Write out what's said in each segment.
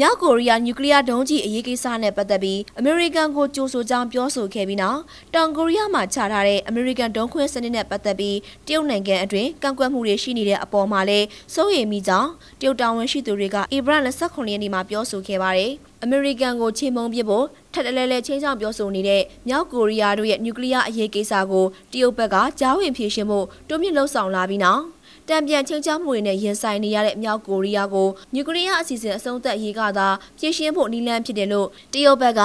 မြောက်ကိုရီးယားနျူကလ িয়ার ဒုံးကျည်အရေးကိစ္စနဲ့ပတ်သက်ပြီးအမေရိကန်ကိုကြိုးဆိုကြောင်းပြောဆိုခဲ့ပြီးနောက်တောင်ကိုရီးယားမှာချထားတဲ့အမေရိကန်ဒုံးခွင်းစနစ်နဲ့ပတ်သက်ပြီးတရုတ်နိုင်ငံအတွင်းကန့်ကွက်မှုတွေရှိနေတဲ့အပေါ်မှာလည်းစိုးရိမ်မိကြောင်းတရုတ်တာဝန်ရှိသူတွေကဧပြီ29ရက်နေ့မှာပြောဆိုခဲ့ပါတယ်။အမေရိကန်ကိုချိန်မုံပစ်ဖို့ထပ်တလဲလဲချင်းချောင်းပြောဆိုနေတဲ့မြောက်ကိုရီးယားတို့ရဲ့နျူကလ িয়ার အရေးကိစ္စကိုတရုတ်ဘက်ကကြားဝင်ဖြေရှင်းဖို့တွန်းမြင့်လှုံ့ဆော်လာပြီးနောက် တံပြန်ချင်းချောင်းမှုတွေနဲ့ရင်ဆိုင်နေရတဲ့မြောက်ကိုရီးယားကိုနျူကလ িয়ার အစီအစဉ်အဆုံးသတ်ရေးကသာဖြေရှင်းဖို့နည်းလမ်းဖြစ်တယ်လို့တရုတ်ဘက်က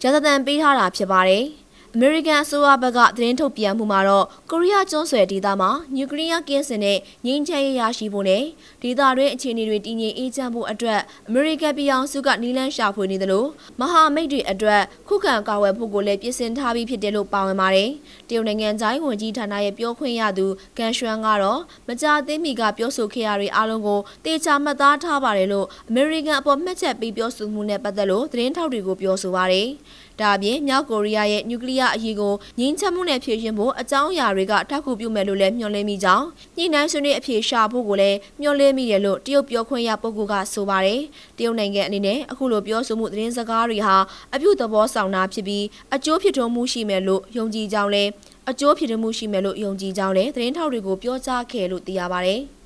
ဂျာသတန်ပေးထားတာဖြစ်ပါတယ်။ အမေရိကန်အစိုးရဘက်ကသတင်းထုတ်ပြန်မှုမှာတော့ကိုရီးယားကျွန်းဆွယ်ဒေသမှာနျူကလ িয়ার ကင်းစင်တဲ့ငြိမ်းချမ်းရေးရရှိဖို့နဲ့ဒေသတွင်းအခြေအနေတွေတည်ငြိမ်အေးချမ်းဖို့အတွက်အမေရိကန်ပြည်အောင်စုကနီလန်းရှာဖွေနေတယ်လို့မဟာမိတ်တွေအတွက်ခုခံကာကွယ်ဖို့ကိုလည်းပြင်ဆင်ထားပြီးဖြစ်တယ်လို့ပါဝင်ပါတယ်။တရုတ်နိုင်ငံသားဝန်ကြီးဌာနရဲ့ပြောခွင့်ရသူကန်ရွှမ်ကတော့မကြာသေးမီကပြောဆိုခဲ့ရတဲ့အားလုံးကိုတေချာမှတ်သားထားပါတယ်လို့အမေရိကန်အပေါ်မှတ်ချက်ပေးပြောဆိုမှုနဲ့ပတ်သက်လို့သတင်းထောက်တွေကိုပြောဆိုပါတယ်။ဒါအပြင်မြောက်ကိုရီးယားရဲ့နျူကလ িয়ার အရေးကိုငြင်းချမှုနဲ့ဖြေရှင်းဖို့အကြောင်းအရာတွေကအထောက်အကူပြုမယ်လို့လည်းမျှော်လင့်မိကြောင်းညှိနှိုင်းဆွေးနွေးအဖြေရှာဖို့ကိုလည်းမျှော်လင့်မိတယ်လို့တရုတ်ပြောခွင့်ရပုဂ္ဂိုလ်ကဆိုပါတယ်။တရုတ်နိုင်ငံအနေနဲ့အခုလိုပြောဆိုမှုသတင်းစကားတွေဟာအပြုသဘောဆောင်တာဖြစ်ပြီးအကျိုးဖြစ်ထွန်းမှုရှိမယ်လို့ယုံကြည်ကြောင်းလည်းအကျိုးဖြစ်ထွန်းမှုရှိမယ်လို့ယုံကြည်ကြောင်းလည်းသတင်းထောက်တွေကိုပြောကြားခဲ့လို့သိရပါတယ်။